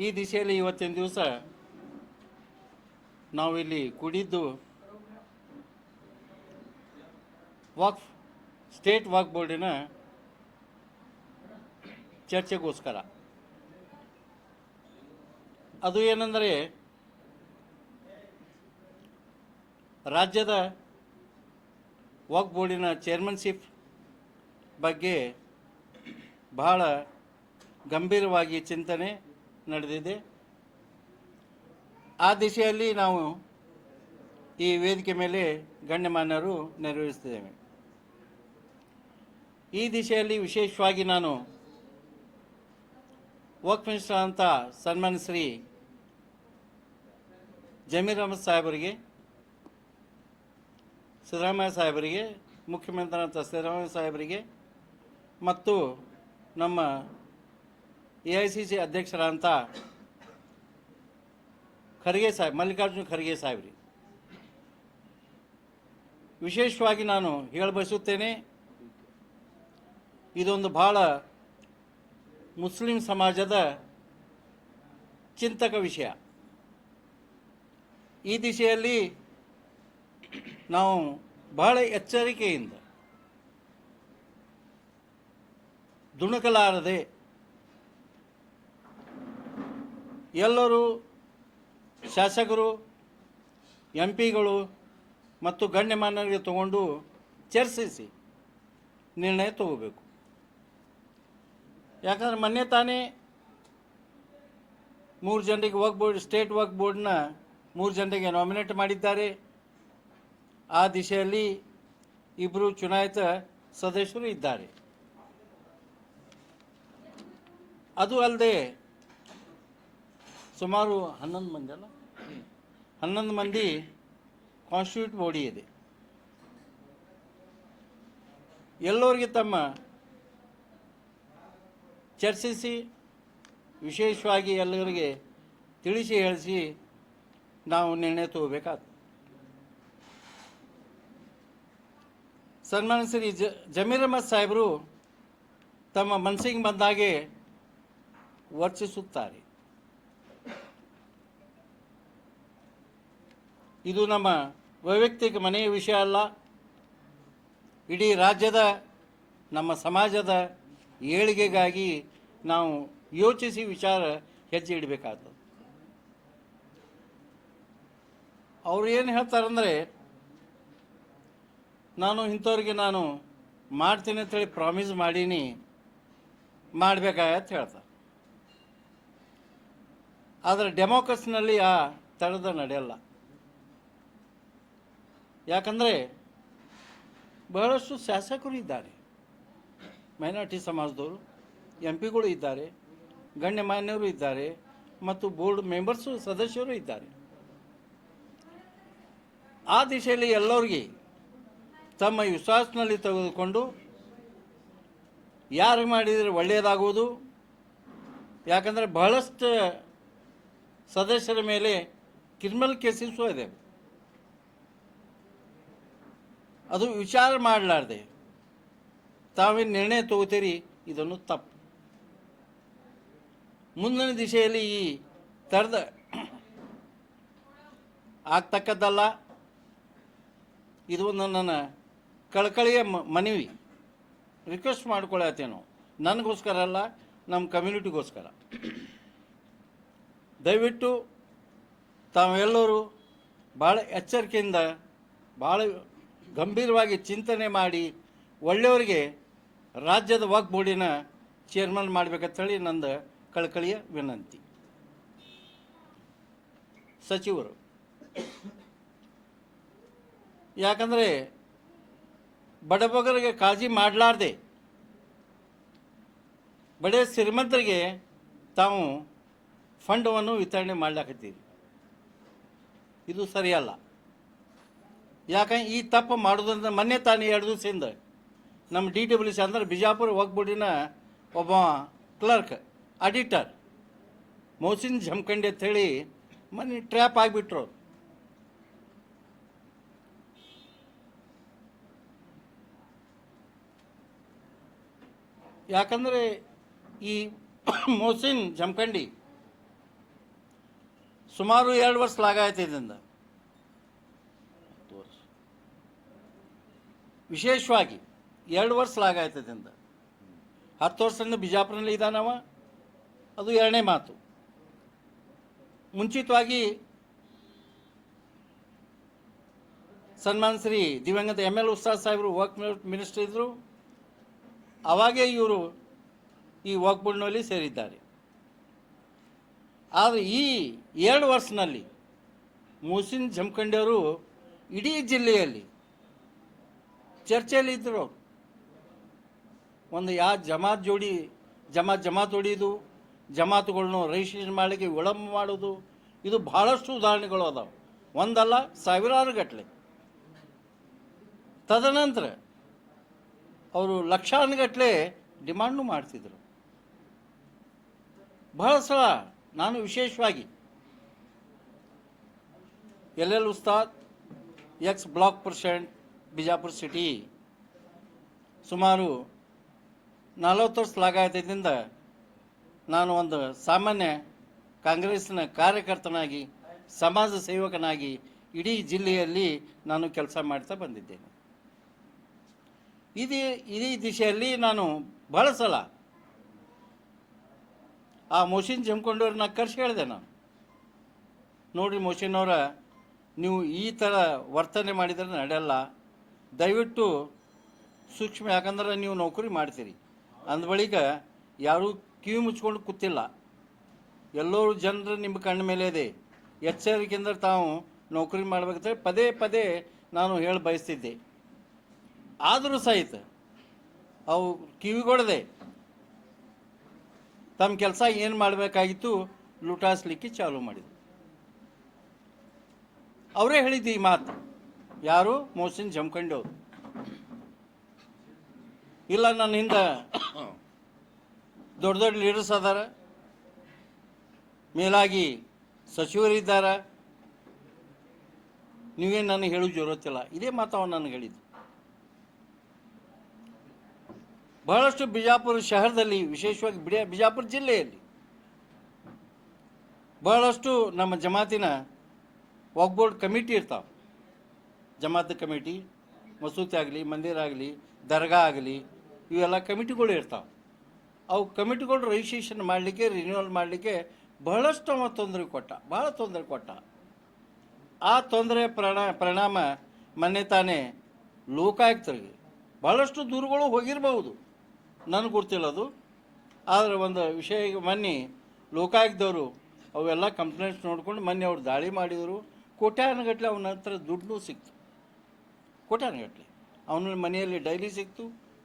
ಈ ದಿಶೆಯಲ್ಲಿ ಇವತ್ತಿನ ದಿವಸ ನಾವಿಲ್ಲಿ ಕುಡಿದ್ದು ವಾಕ್, ಸ್ಟೇಟ್ ವಾಕ್ ಬೋರ್ಡಿನ ಚರ್ಚೆಗೋಸ್ಕರ. ಅದು ಏನೆಂದರೆ, ರಾಜ್ಯದ ವಾಕ್ ಬೋರ್ಡಿನ ಚೇರ್ಮನ್ಶಿಪ್ ಬಗ್ಗೆ ಬಹಳ ಗಂಭೀರವಾಗಿ ಚಿಂತನೆ ನಡೆದಿದೆ. ಆ ದಿಶೆಯಲ್ಲಿ ನಾವು ಈ ವೇದಿಕೆ ಮೇಲೆ ಗಣ್ಯಮಾನ್ಯರು ನೆರವೇರಿಸ್ತಿದ್ದೇವೆ ಈ ದಿಶೆಯಲ್ಲಿ ವಿಶೇಷವಾಗಿ ನಾನು ವಕ್ ಮಿನಿಸ್ಟರ್ ಅಂತ ಸನ್ಮಾನ ಶ್ರೀ ಜಮೀರ್ ಅಹಮದ್ ಸಾಹೇಬರಿಗೆ, ಸಿದ್ದರಾಮಯ್ಯ ಸಾಹೇಬರಿಗೆ, ಮುಖ್ಯಮಂತ್ರಿ ಸಿದ್ದರಾಮಯ್ಯ ಸಾಹೇಬರಿಗೆ ಮತ್ತು ನಮ್ಮ ಎ ಐ ಸಿ ಸಿ ಅಧ್ಯಕ್ಷರಾದಂಥ ಖರ್ಗೆ ಸಾಹೇಬ್, ಮಲ್ಲಿಕಾರ್ಜುನ ಖರ್ಗೆ ಸಾಹೇಬ್ರಿ. ವಿಶೇಷವಾಗಿ ನಾನು ಹೇಳಬಯಸುತ್ತೇನೆ ಇದೊಂದು ಭಾಳ ಮುಸ್ಲಿಂ ಸಮಾಜದ ಚಿಂತಕ ವಿಷಯ. ಈ ದಿಶೆಯಲ್ಲಿ ನಾವು ಬಹಳ ಎಚ್ಚರಿಕೆಯಿಂದ ದುಣುಕಲಾರದೆ ಎಲ್ಲರೂ ಶಾಸಕರು ಎಂ ಪಿಗಳು ಮತ್ತು ಗಣ್ಯಮಾನ್ಯರಿಗೆ ತಗೊಂಡು ಚರ್ಚಿಸಿ ನಿರ್ಣಯ ತಗೋಬೇಕು. ಯಾಕಂದ್ರೆ ಮೊನ್ನೆ ತಾನೇ ಮೂರು ಜನರಿಗೆ ವರ್ಕ್ ಬೋರ್ಡ್ ಸ್ಟೇಟ್ ವರ್ಕ್ ಬೋರ್ಡ್ನ ಮೂರು ಜನರಿಗೆ ನಾಮಿನೇಟ್ ಮಾಡಿದ್ದಾರೆ. ಆ ದಿಶೆಯಲ್ಲಿ ಇಬ್ಬರು ಚುನಾಯಿತ ಸದಸ್ಯರು ಇದ್ದಾರೆ. ಅದು ಅಲ್ಲದೆ ಸುಮಾರು ಹನ್ನೊಂದು ಮಂದಿ ಅಲ್ಲ? ಹನ್ನೊಂದು ಮಂದಿ ಕಾನ್ಸ್ಟಿಟ್ಯೂಟ್ ಬಾಡಿ ಇದೆ. ಎಲ್ಲರಿಗೆ ತಮ್ಮ ಚರ್ಚಿಸಿ, ವಿಶೇಷವಾಗಿ ಎಲ್ಲರಿಗೆ ತಿಳಿಸಿ, ಹೇಳಿಸಿ ನಾವು ನಿರ್ಣಯ ತಗೋಬೇಕಾಗ್ತದೆ. ಸನ್ಮಾನ ಶ್ರೀ ಜ, ಜಮೀರ್ ಅಹಮದ್ ಸಾಹೇಬರು ತಮ್ಮ ಮನಸ್ಸಿಗೆ ಬಂದಾಗೆ ವರ್ತಿಸುತ್ತಾರೆ ಇದು ನಮ್ಮ ವೈಯಕ್ತಿಕ ಮನೆಯ ವಿಷಯ ಅಲ್ಲ. ಇಡೀ ರಾಜ್ಯದ, ನಮ್ಮ ಸಮಾಜದ ಏಳಿಗೆಗಾಗಿ ನಾವು ಯೋಚಿಸಿ ವಿಚಾರ ಹೆಜ್ಜೆ ಇಡಬೇಕಾಗ್ತದೆ. ಅವ್ರು ಏನು ಹೇಳ್ತಾರಂದರೆ, ನಾನು ಇಂಥವ್ರಿಗೆ ನಾನು ಮಾಡ್ತೀನಿ ಅಂತೇಳಿ ಪ್ರಾಮಿಸ್ ಮಾಡೀನಿ, ಮಾಡಬೇಕಾಗತ್ತೆ ಹೇಳ್ತಾರೆ. ಆದರೆ ಡೆಮೋಕ್ರಸಿನಲ್ಲಿ ಆ ತಡೆದ ನಡೆಯಲ್ಲ. ಯಾಕಂದರೆ ಬಹಳಷ್ಟು ಶಾಸಕರು ಇದ್ದಾರೆ. ಮೈನಾರಿಟಿ ಸಮಾಜದವರು, ಎಂ ಪಿಗಳು ಇದ್ದಾರೆ ಗಣ್ಯಮಾನ್ಯರು ಇದ್ದಾರೆ, ಮತ್ತು ಬೋರ್ಡ್ ಮೆಂಬರ್ಸು ಸದಸ್ಯರು ಇದ್ದಾರೆ. ಆ ದಿಶೆಯಲ್ಲಿ ಎಲ್ಲರಿಗೆ ತಮ್ಮ ವಿಶ್ವಾಸನಲ್ಲಿ ತೆಗೆದುಕೊಂಡು ಯಾರು ಮಾಡಿದರೆ ಒಳ್ಳೆಯದಾಗುವುದು, ಯಾಕಂದರೆ ಬಹಳಷ್ಟು ಸದಸ್ಯರ ಮೇಲೆ ಕ್ರಿಮಿನಲ್ ಕೇಸಸ್ಸು ಇದೆ. ಅದು ವಿಚಾರ ಮಾಡಲಾರ್ದೆ. ತಾವೇ ನಿರ್ಣಯ ತಗೋತೀರಿ? ಇದನ್ನು ತಪ್ಪು. ಮುಂದಿನ ದಿಶೆಯಲ್ಲಿ ಈ ಥರದ ಆಗ್ತಕ್ಕದ್ದಲ್ಲ. ಇದು ನನ್ನ ಕಳಕಳಿಯ ಮನವಿ. ರಿಕ್ವೆಸ್ಟ್ ಮಾಡ್ಕೊಳತ್ತೇನು. ನನಗೋಸ್ಕರ ಅಲ್ಲ, ನಮ್ಮ ಕಮ್ಯುನಿಟಿಗೋಸ್ಕರ ದಯವಿಟ್ಟು ತಾವೆಲ್ಲರೂ ಭಾಳ ಎಚ್ಚರಿಕೆಯಿಂದ ಭಾಳ ಗಂಭೀರವಾಗಿ ಚಿಂತನೆ ಮಾಡಿ ಒಳ್ಳೆಯವರಿಗೆ ರಾಜ್ಯದ ವಕ್ ಬೋರ್ಡಿನ ಚೇರ್ಮನ್ ಮಾಡಬೇಕಂತೇಳಿ ನಂದು ಕಳಕಳಿಯ ವಿನಂತಿ. ಸಚಿವರು, ಯಾಕಂದರೆ ಬಡಬಗರಿಗೆ ಕಾಳಜಿ ಮಾಡಲಾರ್ದೆ ಬಡ ಶ್ರೀಮಂತರಿಗೆ ತಾವು ಫಂಡವನ್ನು ವಿತರಣೆ ಮಾಡ್ಲಾಕತ್ತೀರಿ. ಇದು ಸರಿಯಲ್ಲ. ಯಾಕಂದ್ರೆ ಈ ತಪ್ಪು ಮಾಡೋದಂದ್ರೆ ಮೊನ್ನೆ ತಾನೇ ಎರಡು ದಿವಸದಿಂದ ನಮ್ಮ ಡಿ ಡಬ್ಲ್ಯೂ ಸಿ ಅಂದ್ರೆ ಬಿಜಾಪುರ ಹೋಗ್ಬಿಟ್ಟಿನ ಒಬ್ಬ ಕ್ಲರ್ಕ್ ಅಡಿಟರ್ ಮೋಸಿನ್ ಜಮಖಂಡಿ ಹೇಳಿ ಮೊನ್ನೆ ಟ್ರ್ಯಾಪ್ ಆಗಿಬಿಟ್ರು. ಯಾಕಂದರೆ ಈ ಮೋಸಿನ್ ಜಮಖಂಡಿ ಸುಮಾರು ಎರಡು ವರ್ಷ ಲಾಗಾಯ್ತು ಇದರಿಂದ ವಿಶೇಷವಾಗಿ ಎರಡು ವರ್ಷ ಲಾಗಾಯ್ತದಿಂದ ಹತ್ತು ವರ್ಷದಿಂದ ಬಿಜಾಪುರಲ್ಲಿ ಇದ್ದಾನವ ಅದು ಎರಡನೇ ಮಾತು. ಮುಂಚಿತವಾಗಿ ಸನ್ಮಾನ್ ಶ್ರೀ ದಿವಂಗತ ಎಂ ಎಲ್ ಉಸ್ತಾದ್ ಸಾಹೇಬರು ವರ್ಕ್ ಮಿನಿಸ್ಟರ್ ಇದ್ದರು ಅವಾಗೇ ಇವರು ಈ ವರ್ಕ್ ಬೋರ್ಡ್ನಲ್ಲಿ ಸೇರಿದ್ದಾರೆ. ಆದರೆ ಈ ಎರಡು ವರ್ಷನಲ್ಲಿ ಮೋಸಿನ್ ಜಮಖಂಡಿಯವರು ಇಡೀ ಜಿಲ್ಲೆಯಲ್ಲಿ ಚರ್ಚೆಯಲ್ಲಿ ಇದ್ದರು ಒಂದು ಯಾವ ಜಮಾತ್ ಜೋಡಿ, ಜಮಾತ್ ಜಮಾತ್ ಹೊಡಿಯೋದು ಜಮಾತುಗಳನ್ನ ರಿಜಿಸ್ಟ್ರೇಷನ್ ಮಾಡಲಿಕ್ಕೆ ವಿಳಂಬ ಮಾಡೋದು, ಇದು ಬಹಳಷ್ಟು ಉದಾಹರಣೆಗಳು ಅದಾವೆ. ಒಂದಲ್ಲ ಸಾವಿರಾರು ಗಟ್ಟಲೆ ತದನಂತರ ಅವರು ಲಕ್ಷಾನುಗಟ್ಟಲೆ ಡಿಮಾಂಡು ಮಾಡ್ತಿದ್ರು. ಬಹಳ ಸಲ ನಾನು ವಿಶೇಷವಾಗಿ L L Ustad, ex block president Bijapur city ಸುಮಾರು ನಲವತ್ತು ವರ್ಷ ಲಾಗಾಯತದಿಂದ ನಾನು ಒಂದು ಸಾಮಾನ್ಯ ಕಾಂಗ್ರೆಸ್ನ ಕಾರ್ಯಕರ್ತನಾಗಿ, ಸಮಾಜ ಸೇವಕನಾಗಿ ಇಡೀ ಜಿಲ್ಲೆಯಲ್ಲಿ ನಾನು ಕೆಲಸ ಮಾಡ್ತಾ ಬಂದಿದ್ದೇನೆ. ಇದೇ ಇದೇ ದಿಶೆಯಲ್ಲಿ ನಾನು ಬಹಳ ಸಲ ಆ ಮೋಶಿನ್ ಜಮ್ಕೊಂಡವ್ರನ್ನ ಕರ್ಸಿ ಹೇಳಿದೆ ನಾನು. ನೋಡಿರಿ ಮೋಷಿನ್ ನೀವು ಈ ಥರ ವರ್ತನೆ ಮಾಡಿದರೆ ನಡೆಯಲ್ಲ. ದಯವಿಟ್ಟು ಸೂಕ್ಷ್ಮ, ಯಾಕಂದ್ರೆ ನೀವು ನೌಕರಿ ಮಾಡ್ತೀರಿ. ಅಂದ ಬಳಿಕ ಯಾರೂ ಕಿವಿ ಮುಚ್ಕೊಂಡು ಕೂತಿಲ್ಲ. ಎಲ್ಲರೂ ಜನರು ನಿಮ್ಮ ಕಣ್ಣ ಮೇಲೆ ಇದೆ. ಎಚ್ಚರಿಕೆಯಿಂದ ತಾವು ನೌಕರಿ ಮಾಡ್ಬೇಕಂತೇಳಿ ಪದೇ ಪದೇ ನಾನು ಹೇಳಿ ಬಯಸ್ತಿದ್ದೆ. ಆದರೂ ಸಹಿತ ಅವು ಕಿವಿಗೊಡದೆ ತಮ್ಮ ಕೆಲಸ ಏನು ಮಾಡಬೇಕಾಗಿತ್ತು ಲುಟಾಸ್ಲಿಕ್ಕೆ ಚಾಲು ಮಾಡಿದರು. ಅವರೇ ಹೇಳಿದ್ದು ಈ ಮಾತು. ಯಾರು? ಮೋಸಿನ್ ಜಮಖಂಡು ಇಲ್ಲ, ನನ್ನ ಹಿಂದೆ ದೊಡ್ಡ ದೊಡ್ಡ ಲೀಡರ್ಸ್ ಅದಾರ. ಮೇಲಾಗಿ ಸಚಿವರಿದ್ದಾರೆ ನೀವೇನು ನನಗೆ ಹೇಳೋ ಜೋರತ್ತಿಲ್ಲ. ಇದೇ ಮಾತು ಅವನು ನನಗೆ ಹೇಳಿದ್ದು. ಬಹಳಷ್ಟು ಬಿಜಾಪುರ ಶಹರದಲ್ಲಿ, ವಿಶೇಷವಾಗಿ ಬಿಡ, ಬಿಜಾಪುರ ಜಿಲ್ಲೆಯಲ್ಲಿ ಬಹಳಷ್ಟು ನಮ್ಮ ಜಮಾತಿನ ಒಗ್ಬೋರ್ಡ್ ಬೋರ್ಡ್ ಕಮಿಟಿ ಇರ್ತಾವೆ. ಜಮಾತ್ ಕಮಿಟಿ ಮಸೂತಿ ಆಗಲಿ, ಮಂದಿರ ಆಗಲಿ, ದರ್ಗಾ ಆಗಲಿ, ಇವೆಲ್ಲ ಕಮಿಟಿಗಳು ಇರ್ತಾವೆ. ಅವು ಕಮಿಟಿಗಳು ರಿಜಿಸ್ಟ್ರೇಷನ್ ಮಾಡಲಿಕ್ಕೆ ರಿನ್ಯೂವಲ್ ಮಾಡಲಿಕ್ಕೆ ಬಹಳಷ್ಟು ಅವ ತೊಂದರೆ ಕೊಟ್ಟ ಭಾಳ ತೊಂದರೆ ಕೊಟ್ಟ. ಆ ತೊಂದರೆ ಪ್ರಣ, ಪರಿಣಾಮ ಮೊನ್ನೆ ತಾನೇ ಲೋಕಾಯುಕ್ತರಿಗೆ ಭಾಳಷ್ಟು ದೂರುಗಳು ಹೋಗಿರಬಹುದು ನನಗೆ ಗೊತ್ತಿಲ್ಲ ಅದು. ಆದರೆ ಒಂದು ವಿಷಯ ಮೊನ್ನೆ ಲೋಕಾಯುಕ್ತದವರು ಅವೆಲ್ಲ ಕಂಪ್ಲೇಂಟ್ಸ್ ನೋಡ್ಕೊಂಡು ಮೊನ್ನೆ ಅವ್ರು ದಾಳಿ ಮಾಡಿದರು. ಕೋಟ್ಯಾನುಗಟ್ಟಲೆ ಅವನ ಹತ್ರ ದುಡ್ಡು ಸಿಕ್ತು. ಕೋಟ್ಯಾನುಗಟ್ಟಲೆ ಅವನ ಮನೆಯಲ್ಲಿ ಡೈಲಿ ಸಿಕ್ತು,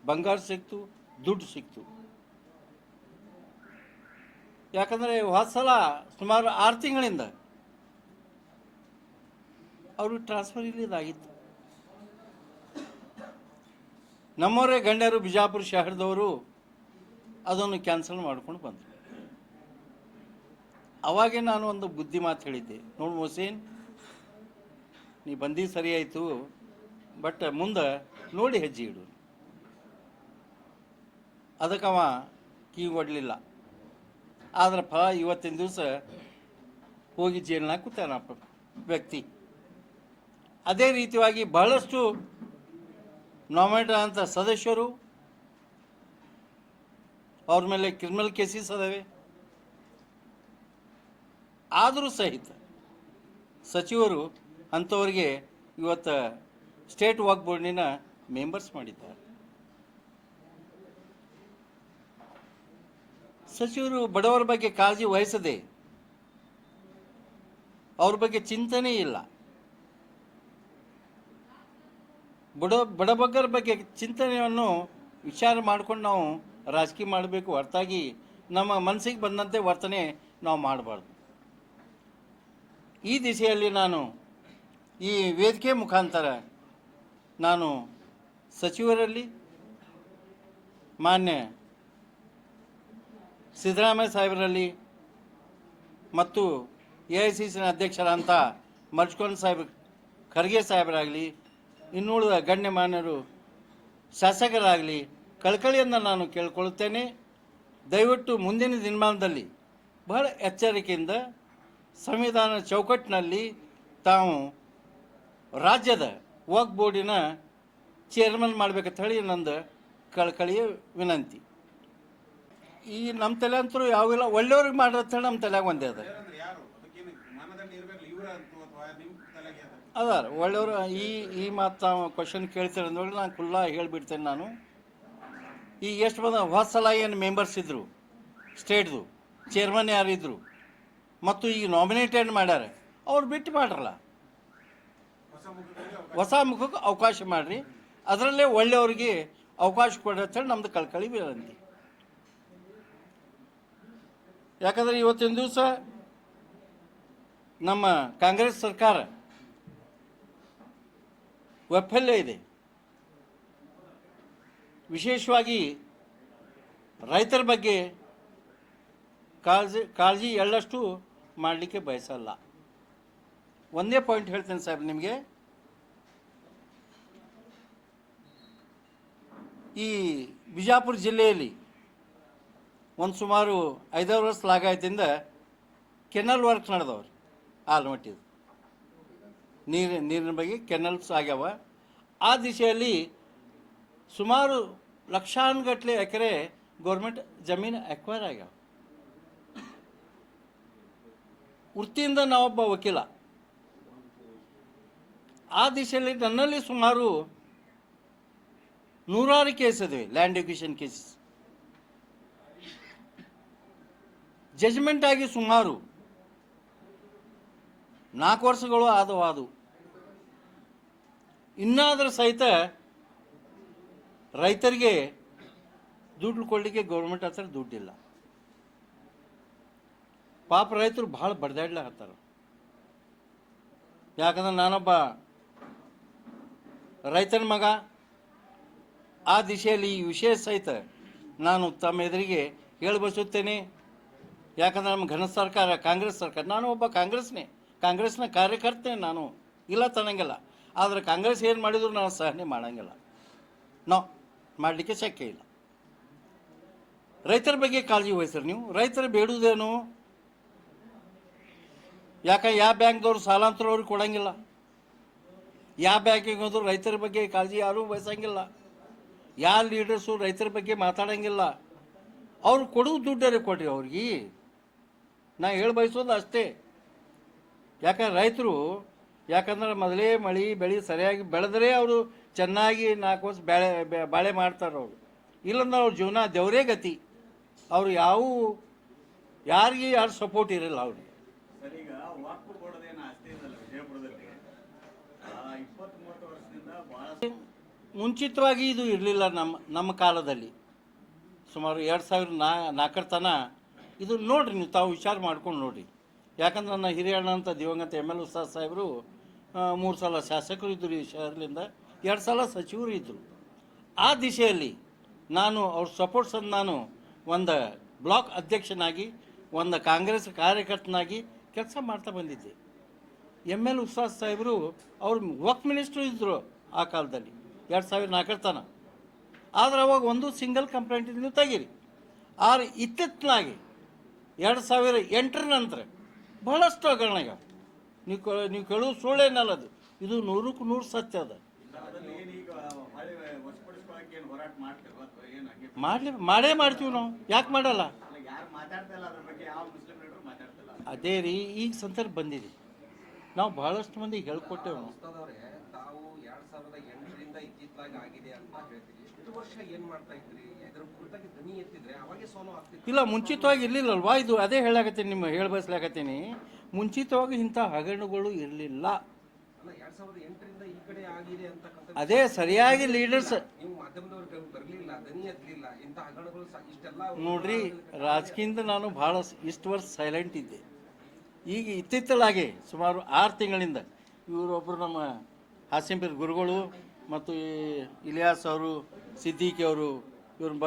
ಬಂಗಾರ ಸಿಕ್ತು, ದುಡ್ಡು ಸಿಕ್ತು. ಯಾಕಂದರೆ ಹೋದ ಸಲ ಸುಮಾರು ಆರು ತಿಂಗಳಿಂದ ಅವರು ಟ್ರಾನ್ಸ್ಫರ್ ಇಲ್ಲದಾಗಿತ್ತು ನಮ್ಮವರೇ ಗಣ್ಯರು ಬಿಜಾಪುರ ಶಹರದವರು ಅದನ್ನು ಕ್ಯಾನ್ಸಲ್ ಮಾಡ್ಕೊಂಡು ಬಂದರು. ಅವಾಗೆ ನಾನು ಒಂದು ಬುದ್ಧಿ ಮಾತು ಹೇಳಿದ್ದೆ. ನೋಡು ಮೊಸೇನ್, ನೀ ಬಂದಿ ಸರಿ ಆಯಿತು. ಬಟ್ ಮುಂದೆ ನೋಡಿ ಹೆಜ್ಜೆ ಇಡು. ಅದಕ್ಕವ ಕಿವಿ ಕೊಡಲಿಲ್ಲ ಆದ್ರೆ ಫಲ ಇವತ್ತಿನ ದಿವಸ ಹೋಗಿ ಜೇಲ್ನ ಕೂತಾನ ವ್ಯಕ್ತಿ. ಅದೇ ರೀತಿಯಾಗಿ ಬಹಳಷ್ಟು ನಾಮಿನೇಟ್ ಅಂತ ಸದಸ್ಯರು ಅವ್ರ ಮೇಲೆ ಕ್ರಿಮಿನಲ್ ಕೇಸಸ್ ಅದಾವೆ. ಆದರೂ ಸಹಿತ ಸಚಿವರು ಅಂಥವ್ರಿಗೆ ಇವತ್ತು ಸ್ಟೇಟ್ ವಾಕ್ ಬೋರ್ಡಿನ ಮೆಂಬರ್ಸ್ ಮಾಡಿದ್ದಾರೆ. ಸಚಿವರು ಬಡವರ ಬಗ್ಗೆ ಕಾಳಜಿ ವಹಿಸದೆ ಅವ್ರ ಬಗ್ಗೆ ಚಿಂತನೆ ಇಲ್ಲ. ಬಡ ಬಡಬಗ್ಗರ ಬಗ್ಗೆ ಚಿಂತನೆಯನ್ನು ವಿಚಾರ ಮಾಡ್ಕೊಂಡು ನಾವು ರಾಜಕೀಯ ಮಾಡಬೇಕು. ಹೊರತಾಗಿ ನಮ್ಮ ಮನಸ್ಸಿಗೆ ಬಂದಂತೆ ವರ್ತನೆ ನಾವು ಮಾಡಬಾರ್ದು. ಈ ದಿಶೆಯಲ್ಲಿ ನಾನು ಈ ವೇದಿಕೆ ಮುಖಾಂತರ ನಾನು ಸಚಿವರಲ್ಲಿ ಮಾನ್ಯ ಸಿದ್ದರಾಮಯ್ಯ ಸಾಹೇಬರಲ್ಲಿ ಮತ್ತು ಎ ಐ ಸಿ ಸಿನ ಅಧ್ಯಕ್ಷರಂಥ ಮರ್ಚ್ಕೊಂಡ್ ಸಾಹೇಬ್ ಖರ್ಗೆ ಸಾಹೇಬರಾಗಲಿ, ಇನ್ನುಳಿದ ಗಣ್ಯಮಾನ್ಯರು ಶಾಸಕರಾಗಲಿ, ಕಳಕಳಿಯನ್ನು ನಾನು ಕೇಳಿಕೊಳ್ಳುತ್ತೇನೆ ದಯವಿಟ್ಟು ಮುಂದಿನ ದಿನಮಾನದಲ್ಲಿ ಬಹಳ ಎಚ್ಚರಿಕೆಯಿಂದ ಸಂವಿಧಾನ ಚೌಕಟ್ಟಿನಲ್ಲಿ ತಾವು ರಾಜ್ಯದ ವಕ್ ಬೋರ್ಡಿನ ಚೇರ್ಮನ್ ಮಾಡ್ಬೇಕಂತ ಹೇಳಿ ನಂದು ಕಳಕಳಿಯ ವಿನಂತಿ. ಈ ನಮ್ಮ ತಲೆ ಅಂತರೂ ಯಾವಿಲ್ಲ ಒಳ್ಳೆಯವ್ರಿಗೆ ಮಾಡೋದು ಹೇಳಿ ನಮ್ಮ ತಲೆಯಾಗ ಒಂದೇ ಅದ. ಅಂದ್ರೆ ಒಳ್ಳೆಯವರು ಈ ಈ ಮಾತು ತಾವು ಕ್ವಶನ್ ಕೇಳ್ತೀರ ನೋಡಿ ನಾನು ಖುಲ್ಲಾ ಹೇಳಿಬಿಡ್ತೇನೆ ನಾನು. ಈಗ ಎಷ್ಟು ಬಂದ ಹೊಸ ಸಲ ಏನು ಮೆಂಬರ್ಸ್ ಇದ್ದರು ಸ್ಟೇಟ್ದು ಚೇರ್ಮನ್ ಯಾರಿದ್ರು ಮತ್ತು ಈಗ ನಾಮಿನೇಟೆಡ್ ಮಾಡ್ಯಾರ ಅವ್ರು ಬಿಟ್ಟು ಮಾಡ್ರಲ್ಲ. ಹೊಸ ಮುಖಕ್ಕೆ ಅವಕಾಶ ಮಾಡಿರಿ. ಅದರಲ್ಲೇ ಒಳ್ಳೆಯವ್ರಿಗೆ ಅವಕಾಶ ಕೊಡ್ರಿ ಅಂತ ಹೇಳಿ ನಮ್ದು ಕಳ್ಕಳಿ ವಿನಂತಿ ಯಾಕಂದರೆ ಇವತ್ತಿನ ದಿವಸ ನಮ್ಮ ಕಾಂಗ್ರೆಸ್ ಸರ್ಕಾರ ವೈಫಲ್ಯ ಇದೆ. ವಿಶೇಷವಾಗಿ ರೈತರ ಬಗ್ಗೆ ಕಾಳಜಿ ಕಾಳಜಿ ಎಳ್ಳಷ್ಟು ಮಾಡಲಿಕ್ಕೆ ಬಯಸಲ್ಲ. ಒಂದೇ ಪಾಯಿಂಟ್ ಹೇಳ್ತೇನೆ ಸಾಹೇಬ್ ನಿಮಗೆ. ಈ ಬಿಜಾಪುರ ಜಿಲ್ಲೆಯಲ್ಲಿ ಒಂದು ಸುಮಾರು ಐದಾರು ವರ್ಷ ಲಾಗಾಯ್ತಿಂದ ಕೆನಲ್ ವರ್ಕ್ ನಡೆದವ್ರಿ ಆಲ್ಮಟ್ಟಿದು. ನೀರು, ನೀರಿನ ಬಗ್ಗೆ ಕೆನಲ್ಸ್ ಆಗ್ಯಾವ. ಆ ದಿಶೆಯಲ್ಲಿ ಸುಮಾರು ಲಕ್ಷಾನುಗಟ್ಟಲೆ ಎಕರೆ ಗೌರ್ಮೆಂಟ್ ಜಮೀನು ಅಕ್ವೈರ್ ಆಗ್ಯಾವ. ವೃತ್ತಿಯಿಂದ ನಾವೊಬ್ಬ ವಕೀಲ. ಆ ದಿಶೆಯಲ್ಲಿ ನನ್ನಲ್ಲಿ ಸುಮಾರು ನೂರಾರು ಕೇಸ್ ಇದೆ ಲ್ಯಾಂಡ್ ಎಕ್ವಿಷನ್ ಕೇಸಸ್ ಜಜ್ಮೆಂಟ್ ಆಗಿ ಸುಮಾರು ನಾಲ್ಕು ವರ್ಷಗಳು ಆದವು ಅದು ಇನ್ನಾದರೂ ಸಹಿತ ರೈತರಿಗೆ ದುಡ್ಡು ಕೊಡಲಿಕ್ಕೆ ಗೌರ್ಮೆಂಟ್ ಹತ್ರ ದುಡ್ಡಿಲ್ಲ. ಪಾಪ ರೈತರು ಭಾಳ ಬಡ್ದಾಡ್ಲಾಕತ್ತಾರ. ಯಾಕಂದ್ರೆ ನಾನೊಬ್ಬ ರೈತನ ಮಗ ಆ ದಿಶೆಯಲ್ಲಿ ಈ ವಿಷಯ ಸಹಿತ ನಾನು ತಮ್ಮ ಎದುರಿಗೆ ಹೇಳಬಯಸುತ್ತೇನೆ ಯಾಕಂದ್ರೆ ನಮ್ಮ ಘನ ಸರ್ಕಾರ, ಕಾಂಗ್ರೆಸ್ ಸರ್ಕಾರ, ನಾನು ಒಬ್ಬ ಕಾಂಗ್ರೆಸ್ನೇ, ಕಾಂಗ್ರೆಸ್ನ ಕಾರ್ಯಕರ್ತನೇ ನಾನು. ಇಲ್ಲ ತನ್ನಂಗಿಲ್ಲ. ಆದರೆ ಕಾಂಗ್ರೆಸ್ ಏನು ಮಾಡಿದ್ರು ನಾನು ಸಹನೆ ಮಾಡೋಂಗಿಲ್ಲ. ನೋ, ಮಾಡಲಿಕ್ಕೆ ಶಕ್ಯ ಇಲ್ಲ. ರೈತರ ಬಗ್ಗೆ ಕಾಳಜಿ ವಹಿಸ್ರಿ ನೀವು. ರೈತರು ಬೇಡುವುದೇನು? ಯಾಕೆ ಯಾವ ಬ್ಯಾಂಕ್ದವ್ರು ಸಾಲಾಂತರವ್ರಿಗೆ ಕೊಡಂಗಿಲ್ಲ. ಯಾವ ಬ್ಯಾಂಕಿಗೆ ಹೋದ್ರು ರೈತರ ಬಗ್ಗೆ ಕಾಳಜಿ ಯಾರೂ ವಹಿಸಂಗಿಲ್ಲ. ಯಾವ ಲೀಡರ್ಸು ರೈತರ ಬಗ್ಗೆ ಮಾತಾಡಂಗಿಲ್ಲ. ಅವ್ರು ಕೊಡೋ ದುಡ್ಡರೆ ಕೊಡ್ರಿ ಅವ್ರಿಗೆ? ನಾ ಹೇಳಿ ಬಯಸೋದು ಅಷ್ಟೇ. ಯಾಕಂದ್ರೆ ರೈತರು, ಯಾಕಂದ್ರೆ ಮೊದಲೇ ಮಳೆ, ಬೆಳೆ ಸರಿಯಾಗಿ ಬೆಳೆದ್ರೆ ಅವರು ಚೆನ್ನಾಗಿ ನಾಲ್ಕು ವರ್ಷ ಬೆಳೆ ಬಾಳೆ ಮಾಡ್ತಾರೆ ಅವರು. ಇಲ್ಲಂದ್ರೆ ಅವ್ರ ಜೀವನ ದೇವರೇ ಗತಿ. ಅವರು ಯಾವ, ಯಾರಿಗೆ ಯಾರು ಸಪೋರ್ಟ್ ಇರಲ್ಲ ಅವ್ರಿಗೆ. ಮುಂಚಿತವಾಗಿ ಇದು ಇರಲಿಲ್ಲ ನಮ್ಮ ನಮ್ಮ ಕಾಲದಲ್ಲಿ. ಸುಮಾರು ಎರಡು ಸಾವಿರ ನಾ, ನಾಲ್ಕರ ತನ ಇದು ನೋಡಿರಿ ನೀವು ತಾವು ವಿಚಾರ ಮಾಡ್ಕೊಂಡು ನೋಡ್ರಿ ಯಾಕಂದ್ರೆ ನನ್ನ ಹಿರಿಯಣ್ಣ ಅಂತ ದಿವಂಗತ ಎಂ ಎಲ್ ಉಸ್ತಾದ್ ಸಾಹೇಬರು ಮೂರು ಸಲ ಶಾಸಕರು ಇದ್ದರು ಈ ಶಹರ್ಲಿಂದ ಎರಡು ಸಲ ಸಚಿವರು ಇದ್ದರು ಆ ದಿಶೆಯಲ್ಲಿ ನಾನು ಅವ್ರ ಸಪೋರ್ಟ್ಸನ್ನು ನಾನು ಒಂದು ಬ್ಲಾಕ್ ಅಧ್ಯಕ್ಷನಾಗಿ, ಒಂದು ಕಾಂಗ್ರೆಸ್ ಕಾರ್ಯಕರ್ತನಾಗಿ ಕೆಲಸ ಮಾಡ್ತಾ ಬಂದಿದ್ದೆ. ಎಂ ಎಲ್ ಉಸ್ತಾದ್ ಸಾಹೇಬರು ಅವ್ರು ವಕ್ ಮಿನಿಸ್ಟ್ರು ಇದ್ದರು ಆ ಕಾಲದಲ್ಲಿ. ಎರಡು ಸಾವಿರ ನಾಲ್ಕರ ತನ ಆದ್ರೆ ಅವಾಗ ಒಂದು ಸಿಂಗಲ್ ಕಂಪ್ಲೇಂಟ್ ನೀವು ತೆಗೀರಿ. ಆದ್ರೆ ಇತ್ತಿತ್ತಲಾಗಿ ಎರಡು ಸಾವಿರ ಎಂಟರ ನಂತರ ಬಹಳಷ್ಟು ಹಗರಣಗ ನೀವು ನೀವು ಕೇಳುವ ಸುಳ್ಳೇನಲ್ಲ ಅದು. ಇದು ನೂರಕ್ಕೆ ನೂರು ಸತ್ಯ ಅದ. ಮಾಡಲಿ, ಮಾಡೇ ಮಾಡ್ತೀವಿ ನಾವು. ಯಾಕೆ ಮಾಡಲ್ಲ? ಅದೇ ರೀ, ಈಗ ಸಂದರ್ಭ ಬಂದಿದೆ. ನಾವು ಬಹಳಷ್ಟು ಮಂದಿಗೆ ಹೇಳ್ಕೊಟ್ಟೇವೆ ನಾವು ಉಸ್ತಾದವ್ರೆ ತಾವು ಎರಡ್ ಸಾವಿರದ ಎಂಟರಿಂದ ಇತ್ತಿತ್ತಲಾಗಿ ಆಗಿದೆ ಅಂತ ಹೇಳ್ತೀರಿ. ಎಷ್ಟು ವರ್ಷ ಏನ್ ಮಾಡ್ತಾ ಇದ್ರಿ? ಇದ್ರ ಕುರಿತಾಗಿ ಧ್ವನಿ ಎತ್ತಿದ್ರೆ ಅವಾಗೆ ಸೋಲು ಆಗ್ತಿತ್ತು. ಇಲ್ಲ ಮುಂಚಿತವಾಗಿ ಇರಲಿಲ್ಲಲ್ವಾ? ಇದು ಅದೇ ಹೇಳಾಕತ್ತೀನಿ ನಿಮ್ಮ ಹೇಳಬಯಸ್ಲಾಕತ್ತೀನಿ ಮುಂಚಿತವಾಗಿ ಇಂಥ ಹಗರಣಗಳು ಇರಲಿಲ್ಲ. ಅಲ್ಲ ಎರಡ್ ಸಾವಿರದ ಎಂಟರಿಂದ ಈ ಕಡೆ ಆಗಿದೆ ಅಂತಕ್ಕಂಥ ಅದೇ ಸರಿಯಾಗಿ ಲೀಡರ್ಸ್ ನೀವು ಮಾಧ್ಯಮದವ್ರಿಗೆ ಬರ್ಲಿಲ್ಲ ಧ್ವನಿ ಎತ್ತಲಿಲ್ಲ ಇಂಥ ಹಗರಣಗಳು ಸ- ಇಷ್ಟೆಲ್ಲ ನೋಡ್ರಿ ರಾಜಕೀಯದಿಂದ ನಾನು ಬಹಳ ಇಷ್ಟು ವರ್ಷ ಸೈಲೆಂಟ್ ಇದ್ದೆ. ಈಗ ಇತ್ತಿತ್ತಲಾಗೆ ಸುಮಾರು ಆರು ತಿಂಗಳಿಂದ ಇವರೊಬ್ಬರು ನಮ್ಮ ಹಾಸಿಂಪೀರ್ ಗುರುಗಳು ಮತ್ತು ಈ ಇಲಿಯಾಸ್ ಅವರು, ಸಿದ್ದಿಕಿ ಅವರು, ಇವರು ಬ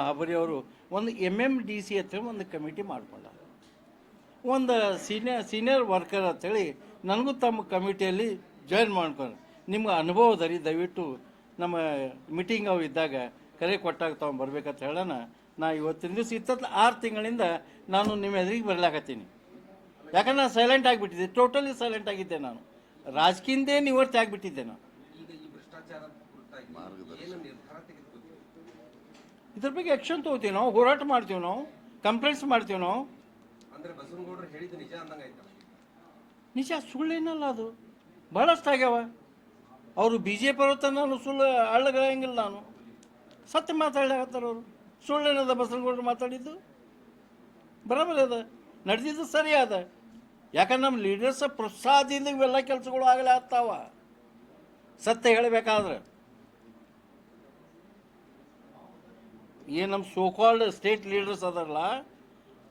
ಮಹಾಬರಿ ಅವರು ಒಂದು ಎಂ ಎಂ ಡಿ ಸಿ ಅಂತ ಒಂದು ಕಮಿಟಿ ಮಾಡಿಕೊಂಡ ಒಂದು ಸೀನಿಯರ್ ಸೀನಿಯರ್ ವರ್ಕರ್ ಅಂತೇಳಿ ನನಗೂ ತಮ್ಮ ಕಮಿಟಿಯಲ್ಲಿ ಜಾಯಿನ್ ಮಾಡ್ಕೊಂಡು ನಿಮ್ಗೆ ಅನುಭವ ಅದ ರೀ ದಯವಿಟ್ಟು ನಮ್ಮ ಮೀಟಿಂಗ್ ಅವು ಇದ್ದಾಗ ಕರೆ ಕೊಟ್ಟಾಗ ತಾವು ಬರ್ಬೇಕಂತ ಹೇಳೋಣ. ನಾ ಇವತ್ತಿನ ದಿವಸ ಇತ್ತ ಆರು ತಿಂಗಳಿಂದ ನಾನು ನಿಮ್ಮ ಎದುರಿಗೆ ಬರ್ಲಾಕತ್ತೀನಿ. ಯಾಕಂದ್ರೆ ನಾನು ಸೈಲೆಂಟ್ ಆಗಿಬಿಟ್ಟಿದ್ದೆ. ಟೋಟಲಿ ಸೈಲೆಂಟ್ ಆಗಿದ್ದೆ ನಾನು. ರಾಜಕೀಯದೇ ನಿವರ್ತಿ ಆಗಿಬಿಟ್ಟಿದ್ದೆ ನಾನು. ಇದ್ರ ಬಗ್ಗೆ ಆಕ್ಷನ್ ತಗೋತೀವಿ ನಾವು ಹೋರಾಟ ಮಾಡ್ತೀವಿ ನಾವು ಕಂಪ್ಲೇಂಟ್ಸ್ ಮಾಡ್ತೀವಿ ನಾವು. ಅಂದ್ರೆ ಬಸವನಗೌಡರು ಹೇಳಿದ ನಿಜ ಅಂದಂಗ ಆಯ್ತಲ್ಲ ನಿಜ ಸುಳ್ಳೇನಲ್ಲ ಅದು. ಭಾಳಷ್ಟು ಆಗ್ಯಾವ. ಅವರು ಬಿ ಜೆ ಪಿ ಅವ್ರ ನಾನು ಸುಳ್ಳು ಅಳ್ಳಗಂಗಿಲ್ಲ ನಾನು. ಸತ್ಯ ಮಾತಾಡ್ಲಾಕತ್ತಾರ ಅವರು. ಸುಳ್ಳೇನದ ಬಸವನಗೌಡರು ಮಾತಾಡಿದ್ದು? ಬರೋಬರಿ ಅದ. ನಡೆದಿದ್ದು ಸರಿ ಅದ. ಯಾಕಂದ್ರೆ ನಮ್ಮ ಲೀಡರ್ಸ್ ಪ್ರೋತ್ಸಾಹದಿಂದ ಇವೆಲ್ಲ ಕೆಲಸಗಳು ಆಗಲೇ ಆಗ್ತಾವ. ಸತ್ಯ ಹೇಳಬೇಕಾದ್ರೆ. ಏನು ನಮ್ಮ ಸೋಕಾಲ್ಡ್ ಸ್ಟೇಟ್ ಲೀಡರ್ಸ್ ಅದಲ್ಲ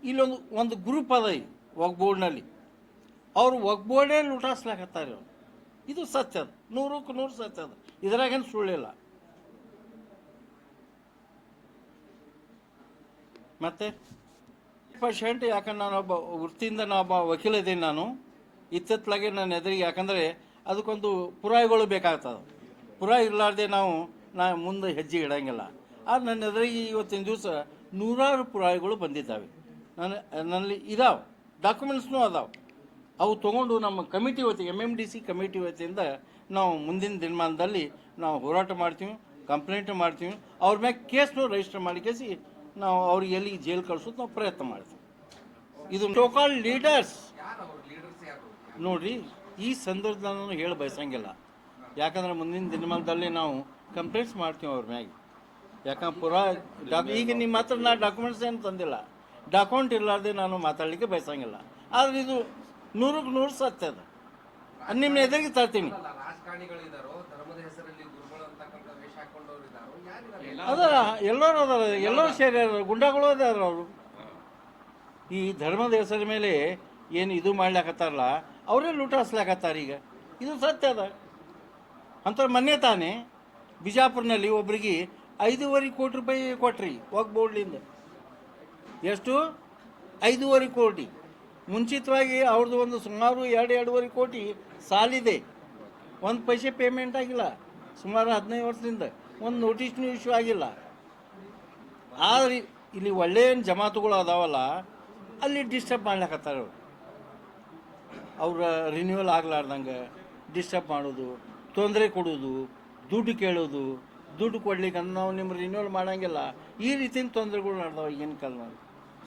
ಇಲ್ಲೊಂದು, ಒಂದು ಗ್ರೂಪ್ ಅದ ಈ ಒಗ್ಬೋರ್ಡ್ನಲ್ಲಿ ಅವರು ಅವ್ರು ವಕ್ ಬೋರ್ಡೇ ಲುಟಾಸ್ಲಾಕತ್ತಾರೆ ಅವ್ರು. ಇದು ಸತ್ಯ ಅದು. ನೂರಕ್ಕೆ ನೂರು ಸತ್ಯ ಅದು. ಇದ್ರಾಗೇನು ಸುಳ್ಳಿಲ್ಲ ಮತ್ತೆ? ಪರ್ಸೆಂಟ್, ಯಾಕಂದ್ರೆ ನಾನು ಒಬ್ಬ ವೃತ್ತಿಯಿಂದ ನಾನು ಒಬ್ಬ ವಕೀಲ ಇದ್ದೀನಿ ನಾನು. ಇತ್ತಿತ್ತಲಾಗೆ ನನ್ನ ಎದುರಿಗೆ, ಯಾಕಂದರೆ ಅದಕ್ಕೊಂದು ಪುರಾವೆಗಳು ಬೇಕಾಗ್ತದೆ. ಪುರಾವೆ ಇರಲಾರ್ದೆ ನಾವು, ನಾ ಮುಂದೆ ಹೆಜ್ಜೆ ಇಡಂಗಿಲ್ಲ. ಆದ್ರೆ ನನ್ನ ಎದುರಿಗೆ ಇವತ್ತಿನ ದಿವಸ ನೂರಾರು ಪುರಾವೆಗಳು ಬಂದಿದ್ದಾವೆ. ನನ್ನ, ನನ್ನಲ್ಲಿ ಇದಾವೆ. ಡಾಕ್ಯುಮೆಂಟ್ಸ್ನೂ ಅದಾವೆ. ಅವು ತೊಗೊಂಡು ನಮ್ಮ committee ವತಿ M M D C committee ವತಿಯಿಂದ ನಾವು ಮುಂದಿನ ದಿನಮಾನದಲ್ಲಿ ನಾವು ಹೋರಾಟ ಮಾಡ್ತೀವಿ, ಕಂಪ್ಲೇಂಟ್ ಮಾಡ್ತೀವಿ. ಅವ್ರ ಮ್ಯಾಗೆ ಕೇಸ್ನು ರಿಜಿಸ್ಟರ್ ಮಾಡಿ ಕೇಸಿ ನಾವು ಅವ್ರಿಗೆ ಎಲ್ಲಿ ಜೈಲು ಕಳ್ಸೋದು ನಾವು ಪ್ರಯತ್ನ ಮಾಡ್ತೀವಿ. ಇದು ಟೋಕಾಲ್ ಲೀಡರ್ಸ್ ನೋಡ್ರಿ, ಈ ಸಂದರ್ಭದಲ್ಲಿ ನಾನು ಹೇಳಿ ಬಯಸಂಗಿಲ್ಲ. ಯಾಕಂದ್ರೆ ಮುಂದಿನ ದಿನಮಾನದಲ್ಲಿ ನಾವು ಕಂಪ್ಲೇಂಟ್ಸ್ ಮಾಡ್ತೀವಿ ಅವ್ರ ಮ್ಯಾಗೆ. ಯಾಕಂದ್ರೆ ಪುರ ಡಾಕ್ ಈಗ ನಿಮ್ಮ ಹತ್ರ ನಾ ಡಾಕ್ಯುಮೆಂಟ್ಸ್ ಏನು ತಂದಿಲ್ಲ. ಡಾಕ್ಯುಮೆಂಟ್ ಇರಲಾರ್ದೆ ನಾನು ಮಾತಾಡಲಿಕ್ಕೆ ಬಯಸಂಗಿಲ್ಲ. ಆದ್ರೆ ಇದು ನೂರಕ್ಕೆ ನೂರು ಸತ್ಯ ಅದ. ನಿಮ್ಮ ಎದುರಿಗೆ ತರ್ತೀನಿ. ಅದ ಎಲ್ಲರೂ ಅದಾರ ಎಲ್ಲರೂ ಸೇರ್ಯಾರ ಗುಂಡಾಗಳು ಅದಾರ ಅವರು. ಈ ಧರ್ಮದ ಹೆಸರ ಮೇಲೆ ಏನು ಇದು ಮಾಡ್ಲಾಕತ್ತಾರಲ್ಲ ಅವರೇ ಲೂಟಾಸ್ಲಾಕತ್ತಾರ ಈಗ. ಇದು ಸತ್ಯ ಅದ. ಅಂತ ಮೊನ್ನೆ ತಾನೇ. ಬಿಜಾಪುರ್ನಲ್ಲಿ ಒಬ್ರಿಗೆ ಐದೂವರೆ ಕೋಟಿ ರೂಪಾಯಿ ಕೊಟ್ರಿ ವಕ್ ಬೋರ್ಡ್ಲಿಂದ. ಎಷ್ಟು? ಐದೂವರೆ ಕೋಟಿ. ಮುಂಚಿತವಾಗಿ ಅವ್ರದ್ದು ಒಂದು ಸುಮಾರು ಎರಡು, ಎರಡೂವರೆ ಕೋಟಿ ಸಾಲಿದೆ. ಒಂದು ಪೈಸೆ ಪೇಮೆಂಟ್ ಆಗಿಲ್ಲ. ಸುಮಾರು ಹದಿನೈದು ವರ್ಷದಿಂದ. ಒಂದು ನೋಟಿಸ್ನೂ ಇಶ್ಯೂ ಆಗಿಲ್ಲ. ಆದರೆ ಇಲ್ಲಿ ಒಳ್ಳೆಯ ಜಮಾತುಗಳು ಅದಾವಲ್ಲ, ಅಲ್ಲಿ ಡಿಸ್ಟರ್ಬ್ ಮಾಡ್ಲಿಕತ್ತಾರ ಅವ್ರು. ಅವ್ರ ರಿನ್ಯೂವಲ್ ಆಗ್ಲಾರ್ದಂಗೆ ಡಿಸ್ಟರ್ಬ್ ಮಾಡೋದು, ತೊಂದರೆ ಕೊಡೋದು, ದುಡ್ಡು ಕೇಳೋದು. ದುಡ್ಡು ಕೊಡ್ಲಿಕ್ಕೆ ನಾವು ನಿಮ್ಮ ರಿನ್ಯೂವಲ್ ಮಾಡಂಗಿಲ್ಲ. ಈ ರೀತಿಯ ತೊಂದರೆಗಳು ನಡೆದವು ಈಗಿನ ಕಾಲದಲ್ಲಿ.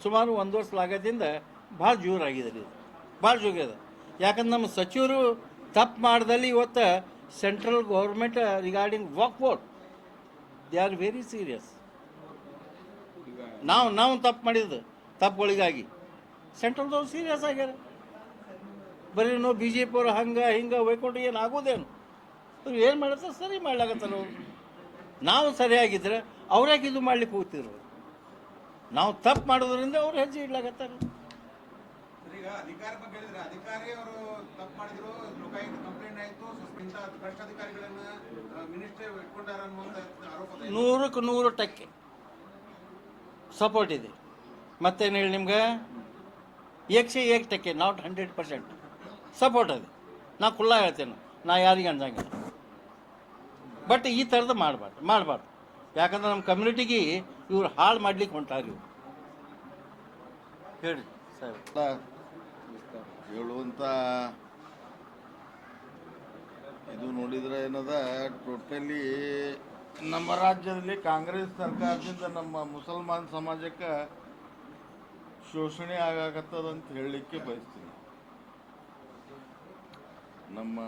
ಸುಮಾರು ಒಂದು ವರ್ಷ ಲಾಗದಿಂದ ಭಾಳ ಜೋರಾಗಿದೆ ರೀ ಭಾಳ ಜೋಗ್ಯದ ಯಾಕಂದ್ರೆ ನಮ್ಮ ಸಚಿವರು ತಪ್ಪು ಮಾಡ್ದಲ್ಲಿ ಇವತ್ತು central government regarding walk out they are very serious ನಾವು ನಾವು ತಪ್ಪು ಮಾಡಿದ್ದು ತಪ್ಪುಗಳಿಗಾಗಿ. ಸೆಂಟ್ರಲ್ದವ್ರು ಸೀರಿಯಸ್ ಆಗ್ಯಾರ. ಬರೀ ನಾವು ಬಿ ಜೆ ಪಿ ಅವರು ಹಂಗೆ, ಹಿಂಗೆ ಒಯ್ಕೊಂಡು ಏನು ಆಗೋದೇನು? ಏನು ಮಾಡತ್ತ ಸರಿ ಮಾಡ್ಲಾಕತ್ತಾರ ಅವ್ರು. ನಾವು ಸರಿಯಾಗಿದ್ರೆ ಅವ್ರ್ಯಾಕೆ ಇದು ಮಾಡ್ಲಿಕ್ಕೆ ಹೋಗ್ತಿದ್ರು ನಾವು ತಪ್ಪು ಮಾಡೋದ್ರಿಂದ ಅವ್ರು ಹೆಜ್ಜೆ ಇಡ್ಲಾಗತ್ತಾರೆ. ನೂರಕ್ಕೆ ನೂರು ಟಕ್ಕೆ ಸಪೋರ್ಟ್ ಇದೆ. ಮತ್ತೇನು ಹೇಳಿ ನಿಮ್ಗೆ? ಏಕ್ಸೆ ಏಕ್ ಟಕ್ಕೆ ನಾಟ್ ಹಂಡ್ರೆಡ್ ಪರ್ಸೆಂಟ್. ಸಪೋರ್ಟ್ ಇದೆ ನಾ ಕುಲ್ಲ ಹೇಳ್ತೇನೆ. ನಾ ಯಾರಿಗೆ ಅಂಜಂಗಿಲ್ಲ ಬಟ್ ಈ ಥರದ್ದು ಮಾಡಬಾರ್ದು ಮಾಡಬಾರ್ದು. ಯಾಕಂದ್ರೆ ನಮ್ಮ ಕಮ್ಯುನಿಟಿಗೆ ಇವ್ರು ಹಾಳು ಮಾಡ್ಲಿಕ್ಕೆ ಹೊಂಟಾರ ಇವ್ರು ಹೇಳಿ ಸರ್ ಹೇಳುವಂಥ ಇದು ನೋಡಿದ್ರೆ ಏನದ? ಟೋಟಲಿ ನಮ್ಮ ರಾಜ್ಯದಲ್ಲಿ ಕಾಂಗ್ರೆಸ್ ಸರ್ಕಾರದಿಂದ ನಮ್ಮ ಮುಸಲ್ಮಾನ್ ಸಮಾಜಕ್ಕೆ ಶೋಷಣೆ ಆಗಾಕತ್ತದಂತ ಹೇಳಲಿಕ್ಕೆ ಬಯಸ್ತೀನಿ. ನಮ್ಮ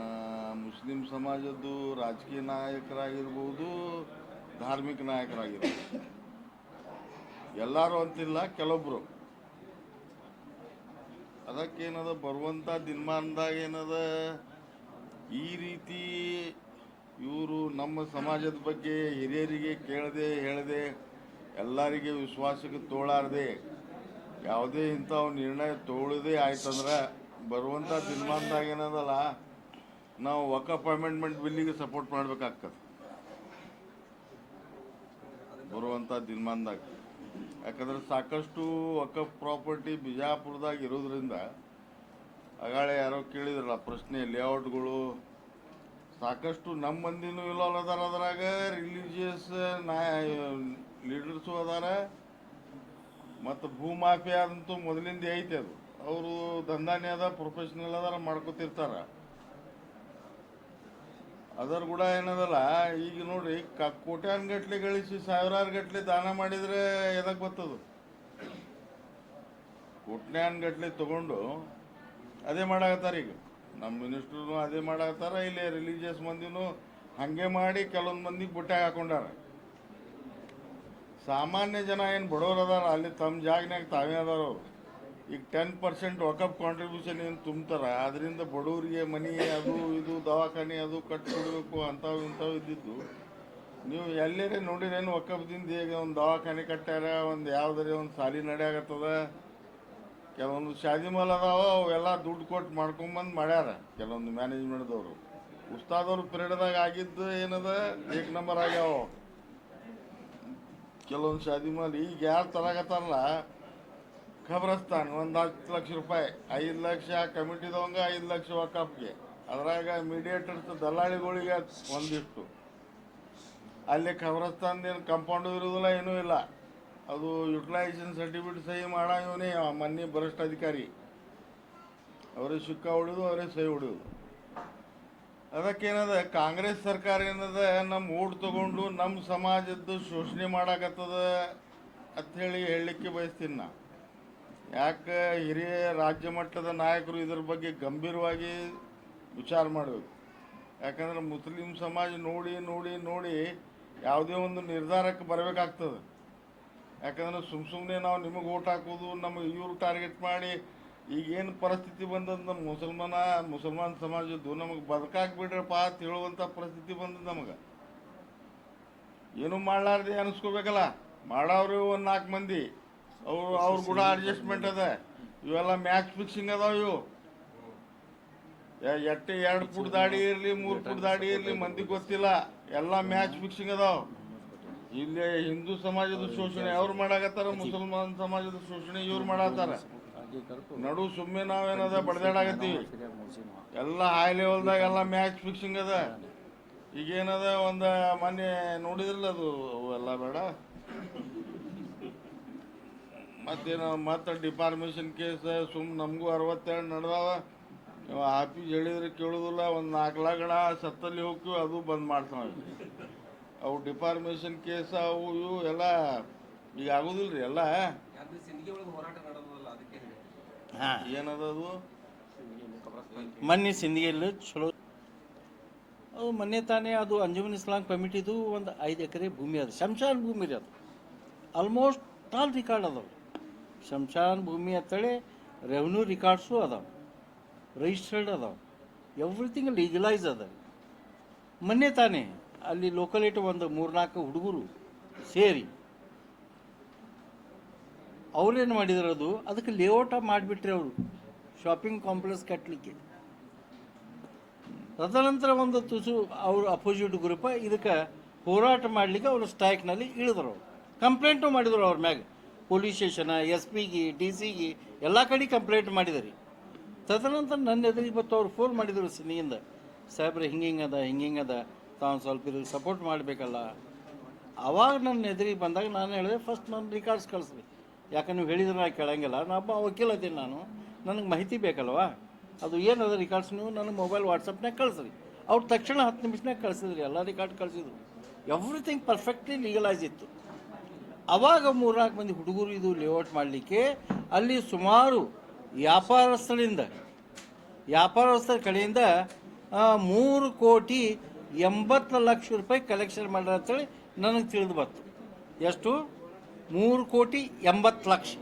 ಮುಸ್ಲಿಂ ಸಮಾಜದ್ದು ರಾಜಕೀಯ ನಾಯಕರಾಗಿರ್ಬೋದು, ಧಾರ್ಮಿಕ ನಾಯಕರಾಗಿರ್ಬೋದು. ಎಲ್ಲರೂ ಅಂತಿಲ್ಲ ಕೆಲವೊಬ್ಬರು ಅದಕ್ಕೇನದ ಬರುವಂಥ ದಿನಮಾನದಾಗ ಏನದ, ಈ ರೀತಿ ಇವರು ನಮ್ಮ ಸಮಾಜದ ಬಗ್ಗೆ ಹಿರಿಯರಿಗೆ ಕೇಳದೆ, ಹೇಳದೆ, ಎಲ್ಲರಿಗೆ ವಿಶ್ವಾಸಕ್ಕೆ ತೋಳಾರದೆ, ಯಾವುದೇ ಇಂಥ ನಿರ್ಣಯ ತೋಳದೇ ಆಯ್ತಂದ್ರೆ ಬರುವಂಥ ದಿನಮಾನದಾಗ ಏನದಲ್ಲ ನಾವು ವಕಫ್ ಅಮೆಂಡ್ಮೆಂಟ್ ಬಿಲ್ಲಿಗೆ ಸಪೋರ್ಟ್ ಮಾಡಬೇಕಾಗ್ತದೆ. ಬರುವಂಥ ದಿನಮಾನದಾಗ. ಯಾಕಂದ್ರೆ ಸಾಕಷ್ಟು ವಕಫ್ ಪ್ರಾಪರ್ಟಿ ಬಿಜಾಪುರದಾಗ ಇರೋದ್ರಿಂದ ಆಗಾಳೆ ಯಾರೋ ಕೇಳಿದ್ರಲ್ಲ ಪ್ರಶ್ನೆ ಲೇಔಟ್ಗಳು ಸಾಕಷ್ಟು ನಮ್ಮ ಮಂದಿನೂ ಇಲ್ಲಲ್ಲ ಅದಾರ ಅದ್ರಾಗ ರಿಲಿಜಿಯಸ್ ನಾ ಲೀಡರ್ಸು ಅದಾರ. ಮತ್ತು ಭೂಮಾಫಿಯಾ ಮೊದಲಿಂದ ಐತೆ ಅದು. ಅವರು ದಂಧಾನೇ ಅದ ಪ್ರೊಫೆಷನಲ್ ಅದಾರ ಮಾಡ್ಕೋತಿರ್ತಾರ. ಅದರ ಕೂಡ ಏನದಲ್ಲ, ಈಗ ನೋಡ್ರಿ ಕ, ಕೋಟ್ಯಾನ್ ಗಟ್ಲೆ ಗಳಿಸಿ ಸಾವಿರಾರು ಗಟ್ಲೆ ದಾನ ಮಾಡಿದ್ರೆ ಎದಕ್ ಬರ್ತದು ಕೋಟ್ಯಾನ್ ಗಟ್ಲೆ ತಗೊಂಡು ಅದೇ ಮಾಡಾಕತ್ತಾರ ಈಗ. ನಮ್ಮ ಮಿನಿಸ್ಟ್ರೂ ಅದೇ ಮಾಡಾಕತ್ತಾರ, ಇಲ್ಲಿ ರಿಲಿಜಿಯಸ್ ಮಂದಿನೂ ಹಂಗೆ ಮಾಡಿ ಕೆಲವೊಂದು ಮಂದಿಗೆ ಬುಟ್ಟಾಗ ಹಾಕೊಂಡಾರ. ಸಾಮಾನ್ಯ ಜನ ಏನು ಬಡವ್ರು ಅದಾರ, ಅಲ್ಲಿ ತಮ್ಮ ಜಾಗನ್ಯಾಗ ತಾವೇ ಅದಾರ ಅವ್ರು. ಈಗ ಟೆನ್ ಪರ್ಸೆಂಟ್ ವಕಪ್ ಕಾಂಟ್ರಿಬ್ಯೂಷನ್ ಏನು ತುಂಬ್ತಾರೆ? ಅದರಿಂದ ಬಡವರಿಗೆ ಮನಿ ಅದು ಇದು ದವಾಖಾನೆ ಅದು ಕಟ್ಕೊಡ್ಬೇಕು ಅಂಥವು ಇಂಥವು ಇದ್ದಿದ್ದು. ನೀವು ಎಲ್ಲೇ ನೋಡಿರೇನು ವಕಪ್ದಿಂದ ಈಗ ಒಂದು ದವಾಖಾನೆ ಕಟ್ಟಾರ ಒಂದು ಯಾವುದಾರೆ ಒಂದು ಸಾಲಿ ನಡೆಯಾಗತ್ತದ ಕೆಲವೊಂದು ಶಾದಿ ಮಾಲ್ ಅದಾವ, ಅವೆಲ್ಲ ದುಡ್ಡು ಕೊಟ್ಟು ಮಾಡ್ಕೊಂಬಂದು ಮಾಡ್ಯಾರ ಕೆಲವೊಂದು ಮ್ಯಾನೇಜ್ಮೆಂಟ್ದವರು ಉಸ್ತಾದವ್ರ ಪಿರಿಯಡ್ದಾಗ ಆಗಿದ್ದು ಏನದ? ಏಕ್ ನಂಬರ್ ಆಗ್ಯಾವ. ಕೆಲವೊಂದು ಶಾದಿ ಮಾಲ್ ಈಗ ಯಾರು ತರಾಕತ್ತಾರಲ್ಲ ಖಬ್ರಸ್ತಾನ್ ಒಂದು ಹತ್ತು ಲಕ್ಷ ರೂಪಾಯಿ, ಐದು ಲಕ್ಷ ಕಮಿಟಿದವಂಗ ಐದು ಲಕ್ಷ ವಕಾಫ್ಗೆ ಅದ್ರಾಗ ಮೀಡಿಯೇಟರ್ಸ್ ದಲ್ಲಾಳಿಗಳಿಗೆ ಒಂದಿಷ್ಟು. ಅಲ್ಲಿ ಖಬ್ರಸ್ತಾನ್ದೇನು ಕಂಪೌಂಡು ಇರೋದಿಲ್ಲ, ಏನೂ ಇಲ್ಲ. ಅದು ಯುಟಿಲೈಸೇಷನ್ ಸರ್ಟಿಫಿಕೇಟ್ ಸಹಿ ಮಾಡ ಇವನೇ ಮೊನ್ನೆ ಭ್ರಷ್ಟ ಅಧಿಕಾರಿ. ಅವರೇ ಸುಕ್ಕ ಹೊಡೆದು, ಅವರೇ ಸಹಿ ಹೊಡೆಯೋದು ಅದಕ್ಕೇನದ, ಕಾಂಗ್ರೆಸ್ ಸರ್ಕಾರ ಏನದ ನಮ್ಮ ಓಟ್ ತಗೊಂಡು ನಮ್ಮ ಸಮಾಜದ್ದು ಶೋಷಣೆ ಮಾಡಾಕತ್ತದ ಅಂಥೇಳಿ ಹೇಳಲಿಕ್ಕೆ ಬಯಸ್ತೀನಿ ನಾ. ಯಾಕೆ ಹಿರಿಯ ರಾಜ್ಯ ಮಟ್ಟದ ನಾಯಕರು ಇದರ ಬಗ್ಗೆ ಗಂಭೀರವಾಗಿ ವಿಚಾರ ಮಾಡಬೇಕು? ಯಾಕಂದ್ರೆ ಮುಸ್ಲಿಂ ಸಮಾಜ ನೋಡಿ ನೋಡಿ ನೋಡಿ ಯಾವುದೇ ಒಂದು ನಿರ್ಧಾರಕ್ಕೆ ಬರಬೇಕಾಗ್ತದೆ. ಯಾಕಂದ್ರೆ ಸುಮ್ ಸುಮ್ಮನೆ ನಾವು ನಿಮಗೆ ಓಟ್ ಹಾಕೋದು ನಮಗೆ ಇವ್ರು ಟಾರ್ಗೆಟ್ ಮಾಡಿ ಈಗೇನು ಪರಿಸ್ಥಿತಿ ಬಂದದ ನಮ್ಮ ಮುಸಲ್ಮಾನ, ಮುಸಲ್ಮಾನ್ ಸಮಾಜದ್ದು ನಮಗೆ ಬದುಕಾಕ್ ಬಿಡ್ರಪ್ಪ ಅಂತ ಹೇಳುವಂಥ ಪರಿಸ್ಥಿತಿ ಬಂದದ ನಮಗೆ. ಏನು ಮಾಡ್ಲಾರ್ದೆ ಅನಿಸ್ಕೋಬೇಕಲ್ಲ? ಮಾಡೋರು ಒಂದು ನಾಲ್ಕು ಮಂದಿ. ಅವ್ರು ಅವ್ರ ಕೂಡ ಅಡ್ಜಸ್ಟ್ಮೆಂಟ್ ಅದ. ಇವೆಲ್ಲ ಮ್ಯಾಚ್ ಫಿಕ್ಸಿಂಗ್ ಅದಾವ ಇವು. ಎಟ್ಟೆ ಎರಡು ಫುಟ್ ದಾಡಿ ಇರಲಿ, ಮೂರು ಫುಟ್ ದಾಡಿ ಇರಲಿ ಮಂದಿ ಗೊತ್ತಿಲ್ಲ. ಎಲ್ಲ ಮ್ಯಾಚ್ ಫಿಕ್ಸಿಂಗ್ ಅದಾವ. ಇಲ್ಲಿ ಹಿಂದೂ ಸಮಾಜದ ಶೋಷಣೆ, ಅವ್ರು ಮಾಡಾಕತ್ತಾರ, ಮುಸಲ್ಮಾನ್ ಸಮಾಜದ ಶೋಷಣೆ ಇವ್ರು ಮಾಡತ್ತಾರ ನಡು ಸುಮ್ಮನೆ ನಾವೇನದ ಬಡದಾಡಾಗತ್ತಿ ಎಲ್ಲ ಹೈ ಲೆವೆಲ್ದಾಗ ಎಲ್ಲ ಮ್ಯಾಚ್ ಫಿಕ್ಸಿಂಗ್ ಅದ. ಈಗೇನದ ಒಂದು ಮೊನ್ನೆ ನೋಡಿದ್ರಲ್ಲ ಅದು ಎಲ್ಲ ಬೇಡ. ಮತ್ತೇನು ಮತ್ತೆ ಡಿಫಾರ್ಮೇಷನ್ ಕೇಸ್ ಸುಮ್ ನಮಗೂ ಅರವತ್ತೆರಡು ನಡೆದಾವ. ನೀವು ಆಫೀಸ್ ಹೇಳಿದ್ರೆ ಕೇಳೋದಿಲ್ಲ ಒಂದು ನಾಲ್ಕು ಲಗಣ ಸತ್ತಲ್ಲಿ ಹೋಗ್ತೀವಿ ಅದು ಬಂದ್ ಮಾಡ್ತಾವ ಅವು ಡಿಫಾರ್ಮೇಷನ್ ಕೇಸ್ ಅವು ಇವು ಎಲ್ಲ ಈಗ ಆಗೋದಿಲ್ಲ ರೀ ಎಲ್ಲ. ಹಾಂ. ಏನದ ಅದು? ಮೊನ್ನೆ ಸಿಂಧಿಗೆಲ್ಲ ಚಲೋ. ಅದು ಮೊನ್ನೆ ತಾನೇ ಅದು ಅಂಜುಮನ್ ಇಸ್ಲಾಂ ಕಮಿಟಿದು ಒಂದು ಐದು ಎಕರೆ ಭೂಮಿ ಅದು ಶಂಶಾನ್ ಭೂಮಿ ರೀ ಅದು. ಆಲ್ಮೋಸ್ಟ್ ಆಲ್ ರಿಕಾರ್ಡ್ ಅದಾವೆ. ಶಂಶಾನ್ ಭೂಮಿ ಅಂತೇಳಿ ರೆವೆನ್ಯೂ ರಿಕಾರ್ಡ್ಸು ಅದಾವೆ. ರಿಜಿಸ್ಟರ್ಡ್ ಅದಾವೆ. ಎವ್ರಿಥಿಂಗ್ ಲೀಗಲೈಸ್ ಅದ. ಮೊನ್ನೆ ತಾನೇ ಅಲ್ಲಿ ಲೋಕಲಿಟಿ ಒಂದು ಮೂರ್ನಾಲ್ಕು ಹುಡುಗರು ಸೇರಿ ಅವ್ರೇನು ಮಾಡಿದ್ರು ಅದು? ಅದಕ್ಕೆ ಲೇಔಟ್ ಮಾಡಿಬಿಟ್ರಿ ಅವರು. ಶಾಪಿಂಗ್ ಕಾಂಪ್ಲೆಕ್ಸ್ ಕಟ್ಟಲಿಕ್ಕೆ ತದನಂತರ ಒಂದು ತುಸು ಅವರು ಅಪೋಸಿಟ್ ಗ್ರೂಪ ಇದಕ್ಕೆ ಹೋರಾಟ ಮಾಡಲಿಕ್ಕೆ ಅವರು ಸ್ಟ್ರೈಕ್ನಲ್ಲಿ ಇಳಿದ್ರು. ಕಂಪ್ಲೇಂಟು ಮಾಡಿದ್ರು ಅವ್ರ ಮ್ಯಾಗ. ಪೊಲೀಸ್ ಸ್ಟೇಷನ ಎಸ್ ಪಿಗೆ ಡಿ ಸಿಗೆ ಎಲ್ಲ ಕಡೆ ಕಂಪ್ಲೇಂಟ್ ಮಾಡಿದ್ರಿ ತದನಂತರ ನನ್ನ ಎದುರು ಇವತ್ತು ಅವ್ರು ಫೋನ್ ಮಾಡಿದರು ಸಿನಿಯಿಂದ. ಸಾಹೇಬ್ರೆ, ಹಿಂಗೆ ಅದ, ಹಿಂಗೆ ಹಿಂಗೆ ಅದ, ತಾವು ಸ್ವಲ್ಪ ಇದಕ್ಕೆ ಸಪೋರ್ಟ್ ಮಾಡಬೇಕಲ್ಲ. ಅವಾಗ ನನ್ನ ಎದುರಿಗೆ ಬಂದಾಗ ನಾನು ಹೇಳಿದೆ ಫಸ್ಟ್ ನನ್ನ ರಿಕಾರ್ಡ್ಸ್ ಕಳಿಸ್ರಿ. ಯಾಕಂದ್ರೆ ನೀವು ಹೇಳಿದ್ರೆ ನಾನು ಕೇಳೋಂಗಿಲ್ಲ. ನಾನು ಒಬ್ಬ ವಕೀಲ ನಾನು. ನನಗೆ ಮಾಹಿತಿ ಬೇಕಲ್ವಾ? ಅದು ಏನದ ರಿಕಾರ್ಡ್ಸ್ ನೀವು ನನಗೆ ಮೊಬೈಲ್ ವಾಟ್ಸಪ್ನಾಗ ಕಳಿಸ್ರಿ. ಅವ್ರು ತಕ್ಷಣ ಹತ್ತು ನಿಮಿಷನಾಗ ಕಳಿಸಿದ್ರಿ, ಎಲ್ಲ ರಿಕಾರ್ಡ್ ಕಳಿಸಿದ್ರು. ಎವ್ರಿಥಿಂಗ್ ಪರ್ಫೆಕ್ಟ್ಲಿ ಲೀಗಲೈಸ್ ಇತ್ತು. ಅವಾಗ ಮೂರ್ನಾಲ್ಕು ಮಂದಿ ಹುಡುಗರು ಇದು ಲೇಔಟ್ ಮಾಡಲಿಕ್ಕೆ ಅಲ್ಲಿ ಸುಮಾರು ವ್ಯಾಪಾರಸ್ಥರಿಂದ, ವ್ಯಾಪಾರಸ್ಥರ ಕಡೆಯಿಂದ ಮೂರು ಕೋಟಿ ಎಂಬತ್ತು ಲಕ್ಷ ರೂಪಾಯಿ ಕಲೆಕ್ಷನ್ ಮಾಡ್ಯಾರ ಅಂತೇಳಿ ನನಗೆ ತಿಳಿದು ಬಂತು. ಎಷ್ಟು? ಮೂರು ಕೋಟಿ ಎಂಬತ್ತು ಲಕ್ಷ.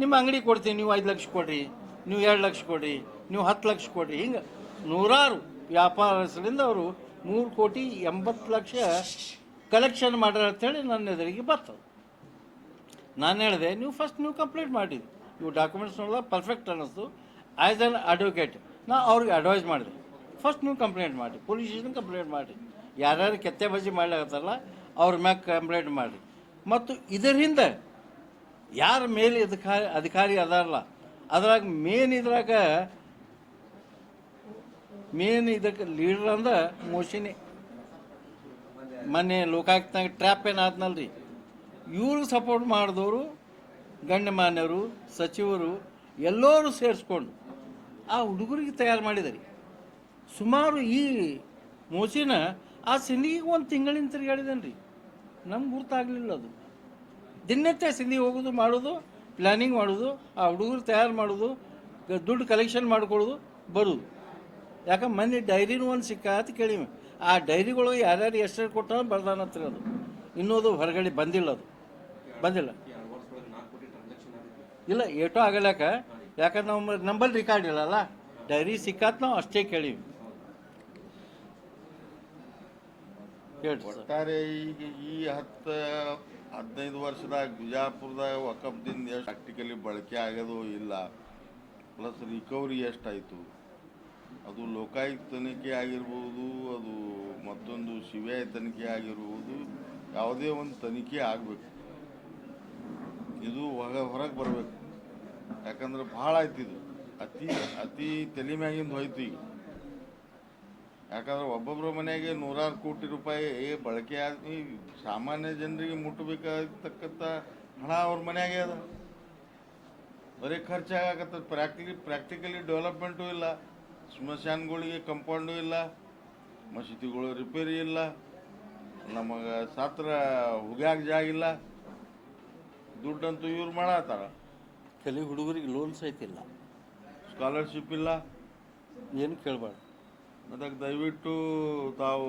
ನಿಮ್ಮ ಅಂಗಡಿ ಕೊಡ್ತೀನಿ, ನೀವು ಐದು ಲಕ್ಷ ಕೊಡ್ರಿ, ನೀವು ಎರಡು ಲಕ್ಷ ಕೊಡ್ರಿ, ನೀವು ಹತ್ತು ಲಕ್ಷ ಕೊಡ್ರಿ, ಹಿಂಗೆ ನೂರಾರು ವ್ಯಾಪಾರಸ್ಥರಿಂದ ಅವರು ಮೂರು ಕೋಟಿ ಎಂಬತ್ತು ಲಕ್ಷ ಕಲೆಕ್ಷನ್ ಮಾಡ್ಯಾರ ಅಂತೇಳಿ ನನ್ನ ಎದುರಿಗೆ ಬರ್ತದೆ. ನಾನು ಹೇಳಿದೆ, ನೀವು ಫಸ್ಟ್ ನೀವು ಕಂಪ್ಲೀಟ್ ಮಾಡಿ. ನೀವು ಡಾಕ್ಯುಮೆಂಟ್ಸ್ ನೋಡಿದ ಪರ್ಫೆಕ್ಟ್ ಅನ್ನಿಸ್ತು. ಆ್ಯಸ್ ಅನ್ ಅಡ್ವೊಕೇಟ್ ನಾ ಅವ್ರಿಗೆ ಅಡ್ವೈಸ್ ಮಾಡಿದೆ. ಫಸ್ಟ್ ನೀವು ಕಂಪ್ಲೇಂಟ್ ಮಾಡಿ. ಪೊಲೀಸ್ ಸ್ಟೇಷನ್ ಕಂಪ್ಲೇಂಟ್ ಮಾಡಿ. ಯಾರ್ಯಾರು ಕೆತ್ತೆ ಬಜ್ಜಿ ಮಾಡಲಾಗತ್ತಲ್ಲ ಅವ್ರ ಮ್ಯಾಗ ಕಂಪ್ಲೇಂಟ್ ಮಾಡಿ. ಮತ್ತು ಇದರಿಂದ ಯಾರ ಮೇಲೆ ಅಧಿಕಾರಿ ಅಧಿಕಾರಿ ಅದಾರಲ್ಲ, ಅದ್ರಾಗ ಮೇನ್ ಇದ್ರಾಗ ಮೇನ್ ಇದಕ್ಕೆ ಲೀಡರ್ ಅಂದ್ರೆ ಮೋಶಿನಿ. ಮೊನ್ನೆ ಲೋಕಾಯುಕ್ತನಾಗ ಟ್ರ್ಯಾಪ್ ಏನಾದ್ನಲ್ರಿ ಇವ್ರಿಗೆ ಸಪೋರ್ಟ್ ಮಾಡಿದವರು ಗಣ್ಯಮಾನ್ಯರು ಸಚಿವರು, ಎಲ್ಲರೂ ಸೇರಿಸ್ಕೊಂಡು ಆ ಹುಡುಗರಿಗೆ ತಯಾರು ಮಾಡಿದರಿ. ಸುಮಾರು ಈ ಮೋಸಿನ ಆ ಸಿಂಧಿಗೆ ಒಂದು ತಿಂಗಳಿಂದ ತಿರುಗಾಡಿದೇನೆ ರೀ ನಮ್ಗೆ ಗುರ್ತಾಗಲಿಲ್ಲ ಅದು. ದಿನನಿತ್ಯ ಸಿಂಧಿ ಹೋಗೋದು, ಮಾಡೋದು ಪ್ಲ್ಯಾನಿಂಗ್ ಮಾಡೋದು, ಆ ಹುಡುಗರು ತಯಾರು ಮಾಡೋದು, ದುಡ್ಡು ಕಲೆಕ್ಷನ್ ಮಾಡ್ಕೊಳ್ಳೋದು, ಬರೋದು. ಯಾಕಂದ್ರೆ ಮೊನ್ನೆ ಡೈರಿನೂ ಒಂದು ಸಿಕ್ಕ ಅಂತ ಕೇಳಿವಿ ಆ ಡೈರಿಗಳು ಯಾರ್ಯಾರು ಹೆಸರು ಕೊಟ್ಟ ಬರ್ದಾನತ್ರ ಅದು ಇನ್ನೋದು ಹೊರಗಡೆ ಬಂದಿಲ್ಲ ಅದು. ಬಂದಿಲ್ಲ. ಇಲ್ಲ, ಏಟೋ ಆಗಲ್ಯಾಕ ಯಾಕಂದ್ರೆ ನಮ್ಮ ನಂಬಲ್ಲಿ ರಿಕಾರ್ಡ್ ಇಲ್ಲಲ್ಲ ಡೈರಿ ಸಿಕ್ಕಾತ್ ನಾವು ಅಷ್ಟೇ ಕೇಳೀವಿ. ಒಟ್ಟಾರೆ ಈಗ ಈ ಹತ್ತು, ಹದಿನೈದು ವರ್ಷದಾಗ ಬಿಜಾಪುರದಾಗ ವಕಫ್ದಿಂದ ಎಷ್ಟು ಪ್ರಾಕ್ಟಿಕಲಿ ಬಳಕೆ ಆಗೋದು ಇಲ್ಲ. ಪ್ಲಸ್ ರಿಕವರಿ ಎಷ್ಟಾಯಿತು ಅದು ಲೋಕಾಯುಕ್ತ ತನಿಖೆ ಆಗಿರ್ಬೋದು, ಅದು ಮತ್ತೊಂದು ಸಿ ಬಿ ಐ ತನಿಖೆ ಆಗಿರ್ಬೋದು, ಯಾವುದೇ ಒಂದು ತನಿಖೆ ಆಗಬೇಕು. ಇದು ಹೊರ ಹೊರಗೆ ಬರಬೇಕು. ಯಾಕಂದ್ರೆ ಭಾಳ ಆಯ್ತು ಇದು. ಅತಿ ಅತಿ ತಲೆ ಮ್ಯಾಗಿಂದ ಹೋಯ್ತು ಈಗ. ಯಾಕಂದ್ರೆ ಒಬ್ಬೊಬ್ಬರ ಮನೆಗೆ ನೂರಾರು ಕೋಟಿ ರೂಪಾಯಿ ಬಳಕೆ ಆಗಿ ಸಾಮಾನ್ಯ ಜನರಿಗೆ ಮುಟ್ಟಬೇಕಾಗಿರ್ತಕ್ಕಂಥ ಹಣ ಅವ್ರ ಮನೆಯಾಗೆ ಅದ. ಬರೀ ಖರ್ಚಾಗತ್ತ ಪ್ರಾಕ್ಟಿಕಲಿ ಪ್ರಾಕ್ಟಿಕಲಿ ಡೆವಲಪ್ಮೆಂಟು ಇಲ್ಲ. ಸ್ಮಶಾನಗಳಿಗೆ ಕಂಪೌಂಡು ಇಲ್ಲ ಮಸೀದಿಗಳು ರಿಪೇರಿ ಇಲ್ಲ ನಮಗೆ ಸಾತ್ರ ಹುಗ್ಯಾಗ ಜಾಗ ಇಲ್ಲ. ದುಡ್ಡಂತೂ ಇವ್ರು ಮಾಡತ್ತಾರ. ಕೆಲವು ಹುಡುಗರಿಗೆ ಲೋನ್ಸ್ ಐತಿಲ್ಲ ಸ್ಕಾಲರ್ಶಿಪ್ ಇಲ್ಲ. ಏನು ಕೇಳಬಾರ್ದು. ಅದಕ್ಕೆ ದಯವಿಟ್ಟು ತಾವು